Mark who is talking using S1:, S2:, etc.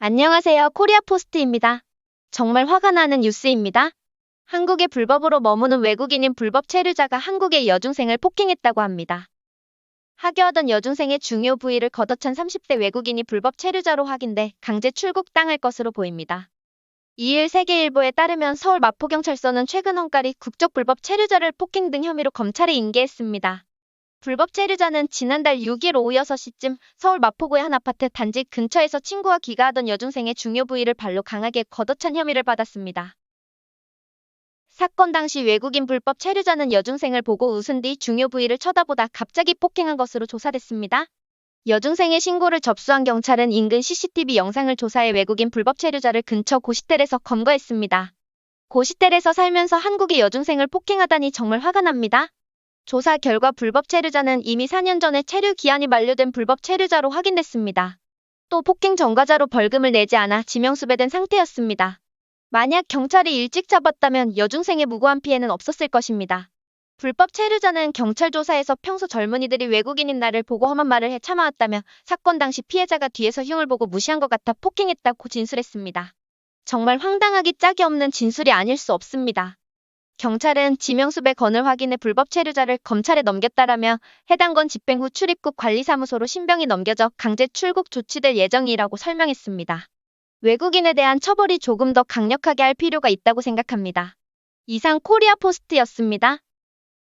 S1: 안녕하세요. 코리아 포스트입니다. 정말 화가 나는 뉴스입니다. 한국에 불법으로 머무는 외국인인 불법 체류자가 한국의 여중생을 폭행했다고 합니다. 하교하던 여중생의 중요 부위를 걷어찬 30대 외국인이 불법 체류자로 확인돼 강제 출국당할 것으로 보입니다. 2일 세계일보에 따르면 서울 마포경찰서는 최근 원가리 국적 불법 체류자를 폭행 등 혐의로 검찰에 인계했습니다. 불법 체류자는 지난달 6일 오후 6시쯤 서울 마포구의 한 아파트 단지 근처에서 친구와 귀가하던 여중생의 중요 부위를 발로 강하게 걷어찬 혐의를 받았습니다. 사건 당시 외국인 불법 체류자는 여중생을 보고 웃은 뒤 중요 부위를 쳐다보다 갑자기 폭행한 것으로 조사됐습니다. 여중생의 신고를 접수한 경찰은 인근 CCTV 영상을 조사해 외국인 불법 체류자를 근처 고시텔에서 검거했습니다. 고시텔에서 살면서 한국의 여중생을 폭행하다니 정말 화가 납니다. 조사 결과 불법 체류자는 이미 4년 전에 체류 기한이 만료된 불법 체류자로 확인됐습니다. 또 폭행 전과자로 벌금을 내지 않아 지명수배된 상태였습니다. 만약 경찰이 일찍 잡았다면 여중생의 무고한 피해는 없었을 것입니다. 불법 체류자는 경찰 조사에서 평소 젊은이들이 외국인인 나를 보고 험한 말을 해 참아왔다며 사건 당시 피해자가 뒤에서 흉을 보고 무시한 것 같아 폭행했다고 진술했습니다. 정말 황당하기 짝이 없는 진술이 아닐 수 없습니다. 경찰은 지명수배 건을 확인해 불법 체류자를 검찰에 넘겼다라며 해당 건 집행 후 출입국 관리사무소로 신병이 넘겨져 강제 출국 조치될 예정이라고 설명했습니다. 외국인에 대한 처벌이 조금 더 강력하게 할 필요가 있다고 생각합니다. 이상 코리아 포스트였습니다.